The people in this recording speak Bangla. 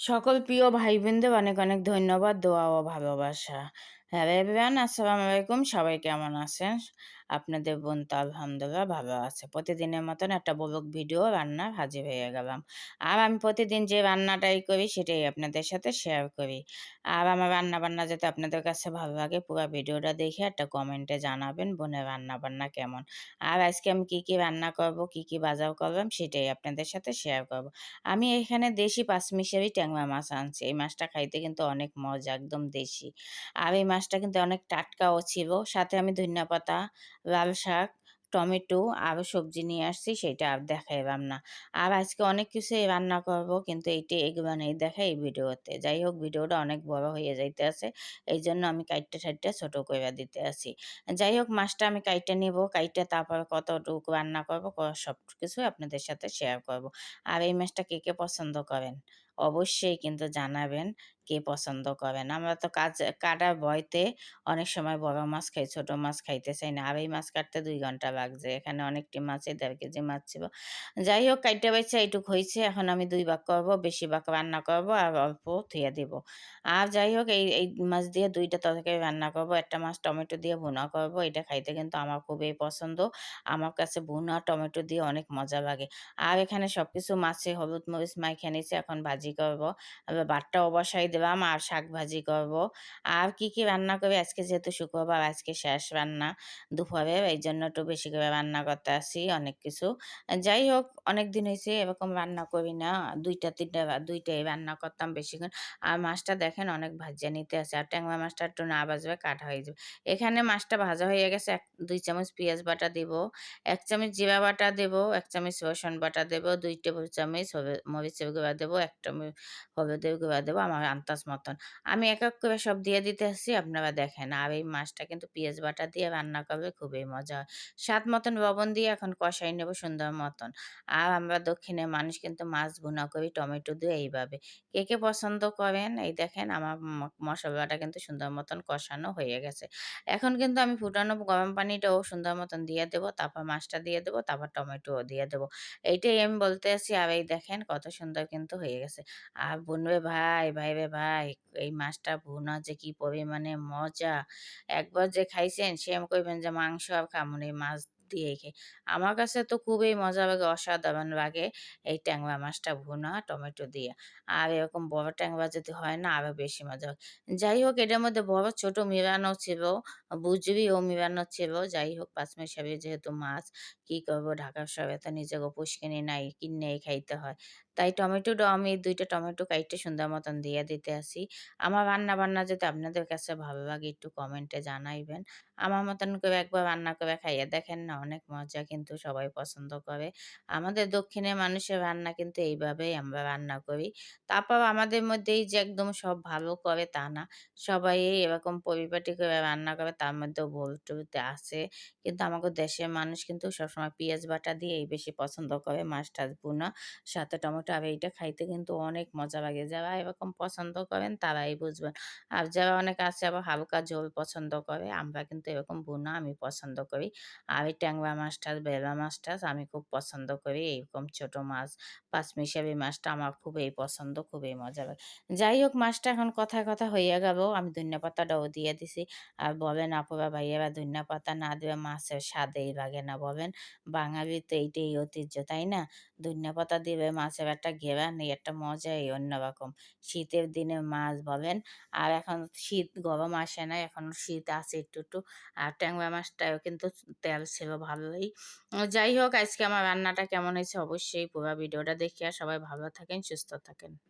সকল প্রিয় ভাই বোনদের অনেক অনেক ধন্যবাদ দোয়া ও ভালোবাসা। হ্যালো এভরিওয়ান আসসালামু আলাইকুম। সবাই কেমন আছেন? আপনাদের বোন তো আলহামদুলিল্লাহ ভালো আছে। প্রতিদিনের মতন একটা ব্লগ ভিডিও রান্না হাজির হয়ে গেলাম। আর আমি প্রতিদিন যে রান্নাটাই করি, সেটাই আপনাদের সাথে শেয়ার করি। আর আমার রান্না বান্না যাতে আপনাদের কাছে ভালো লাগে, পুরো ভিডিওটা দেখে একটা কমেন্টে জানাবেন, বোনের রান্না বান্না কেমন। আর আজকে আমি কি কি রান্না করব, কি কি বাজার করলাম, সেটাই আপনাদের সাথে শেয়ার করব। আমি এখানে দেশি পাঁচমিশারি ট্যাংরা মাছ আনছি। এই মাছটা খাইতে কিন্তু অনেক মজা, একদম দেশি। আর এই মাছটা কিন্তু অনেক টাটকাও ছিল। সাথে আমি ধনিয়া পাতা, লাল শাক, টমেটো আরও সবজি নিয়ে আসছি, সেটা আর দেখাইলাম না। আর আজকে অনেক কিছুই রান্না করব, কিন্তু এইটা এগুলো নেই দেখা এই ভিডিওতে। যাই হোক, ভিডিওটা অনেক বড় হয়ে যাইতে আছে এই জন্য আমি কাইটটা সাইডটা ছোট করে দিতে আছি। যাই হোক, মাছটা আমি কাইটটা নিব, কাইটটা তারপর কতটুকু রান্না করব সব কিছু আপনাদের সাথে শেয়ার করব। আর এই মাছটা কে কে পছন্দ করেন? অবশ্যই কিন্তু জানাবেন কে পছন্দ করেন আমরা তো কাজ, কাটার ভয়তে অনেক সময় বড় মাছ খাই, ছোট মাছ খাইতে চাই না। আর এই মাছ কাটতে দুই ঘণ্টা লাগছে। এখানে অনেকটি মাছে দেড় কেজি মাছ ছিল। যাই হোক, কাইটে বাইছে এইটুক হয়েছে এখন আমি দুই ভাগ করব, বেশি ভাগ রান্না করব আর অল্প থুয়ে দিব। আর যাই হোক, এই এই মাছ দিয়ে দুইটা তরকারি রান্না করব। একটা মাছ টমেটো দিয়ে ভুনা করব। এটা খাইতে কিন্তু আমার খুবই পছন্দ। আমার কাছে ভুনা, টমেটো দিয়ে অনেক মজা লাগে। আর এখানে সব কিছু মাছে হলুদ মরিচ মাইখে নিয়েছি। এখন ভাজি করব। বাটটাও বসাই দিলাম, আর শাক ভাজি করব। আর কি কি রান্না করবে? আজকে যেহেতু শুক্রবার, আজকে শেষ রান্না। দুপুরে এই জন্য একটু বেশি করে রান্না করতে আসি, অনেক কিছু। যাই হোক, অনেক দিন হয়েছে এরকম রান্না করি না। দুইটা, তিনটা, দুইটাই রান্না করতাম বেশিক্ষণ আর মাছটা দেখেন অনেক ভাজিয়া নিতে আছে। আর ট্যাংরা মাছটা একটু না বাজবে কাটা হয়ে যাবে। এখানে মাছটা ভাজা হয়ে গেছে। এক, দুই চামচ পেঁয়াজ বাটা দিব। এক চামচ জিরা বাটা দেব। এক চামচ রসুন বাটা দেব। দুই টেবিল চামচ মরিচের গুঁড়া দেবো। একটা হলুদের গুঁড়া দেবো আমার আন্দাজ মতন। আমি এক এক করে সব দিয়ে দিতে আসছি, আপনারা দেখেন। আর এই মাছটা কিন্তু পেঁয়াজ বাটা দিয়ে রান্না করবে খুবই মজা হয়। স্বাদ মতন লবণ দিয়ে এখন কষাই নেব সুন্দর মতন। আর আমরা দক্ষিণের মানুষ কিন্তু মাছ ভুনা করি, টমেটো দিয়ে এইভাবে। কে কে পছন্দ করেন? এই দেখেন আমার মশলাটা কিন্তু সুন্দর মতন কষানো হয়ে গেছে। এখন কিন্তু আমি ফুটানো গরম পানিটাও সুন্দর মতন দিয়ে দেবো, তারপর মাছটা দিয়ে দেবো, তারপর টমেটোও দিয়ে দেবো। এইটাই আমি বলতে আছি আর এই দেখেন কত সুন্দর কিন্তু হয়ে গেছে। আর বলবে, ভাই ভাই ভাই, এই মাছটা ভুনা যে কি পরিমাণে মজা। একবার যে খাইছেন, সে কইবেন যে, মাংস আর খামুন এই মাছ দিয়ে খেয়ে আমার কাছে তো খুবই মজা লাগে, অসাধারণ লাগে এই ট্যাংরা মাছটা ভুনা, টমেটো দিয়ে। আর এরকম বড় ট্যাংরা যদি হয় না আরও বেশি মজা হয়। যাই হোক, এটার মধ্যে বড়, ছোট মিলানো ছিল ও মিলানো ছিল। যাই হোক পাঁচমিশালি যেহেতু মাছ, কি করব? ঢাকার শহরে তো নিজেকে পুষ্কিনি নাই কিনেই খাইতে হয়। তাই টমেটোটা আমি দুইটা টমেটো কাইটে সুন্দর মতন দিয়ে দিতে আসি। আমার রান্না বান্না যদি আপনাদের কাছে ভালো লাগে, একটু কমেন্টে জানাইবেন। আমার মতন করে একবার রান্না করে খাইয়ে দেখেন না, অনেক মজা কিন্তু সবাই পছন্দ করে। আমাদের দক্ষিণের মানুষের রান্না কিন্তু এইভাবেই আমরা রান্না করি। তারপর আমাদের মধ্যেই যে একদম সব ভালো করে তা না, সবাই এরকম পরিপাটি করে রান্না করে তার মধ্যেও ভুল টুলতে আসে। কিন্তু আমাকে দেশের মানুষ কিন্তু সবসময় পেঁয়াজ বাটা দিয়েই বেশি পছন্দ করে মাছ টাছ বুনা সাথে টমেটো আর এইটা খাইতে কিন্তু অনেক মজা লাগে। যারা এরকম পছন্দ করেন তারাই বুঝবেন। আর যারা অনেক আছে আবার হালকা ঝোল পছন্দ করে, আমরা কিন্তু এরকম বুনা আমি পছন্দ করি। আর এই ট্যাংরা মাছ টাছ বেলা মাছ টাছ আমি খুব পছন্দ করি। এইরকম ছোট মাছ পাঁচমিশাবি মাছটা আমার খুবই পছন্দ, খুবই মজা লাগে। যাই হোক, মাছটা এখন কথায় কথা হইয়া গেল। আমি ধনিয়া পাতাটাও দিয়ে দিছি। আর বলেন, আপুরা, ভাইয়ারা, ধনিয়া পাতা না দেবে মাছের স্বাদেই লাগে না, বলেন। বাঙালির তো এইটাই ঐতিহ্য, তাই না? ধনিয়া পাতা দিবে মাছের একটা ঘেরা নেই একটা মজাই অন্যরকম শীতের দিনে মাছ বলেন, আর এখন শীত, গরম আসে না, এখন শীত আছে একটু একটু, আর ট্যাংরা মাছটাও কিন্তু তেল ছিল ভালোই। যাই হোক, আজকে আমার রান্নাটা কেমন হয়েছে অবশ্যই পুরো ভিডিওটা দেখিয়া সবাই ভালো থাকেন, সুস্থ থাকেন।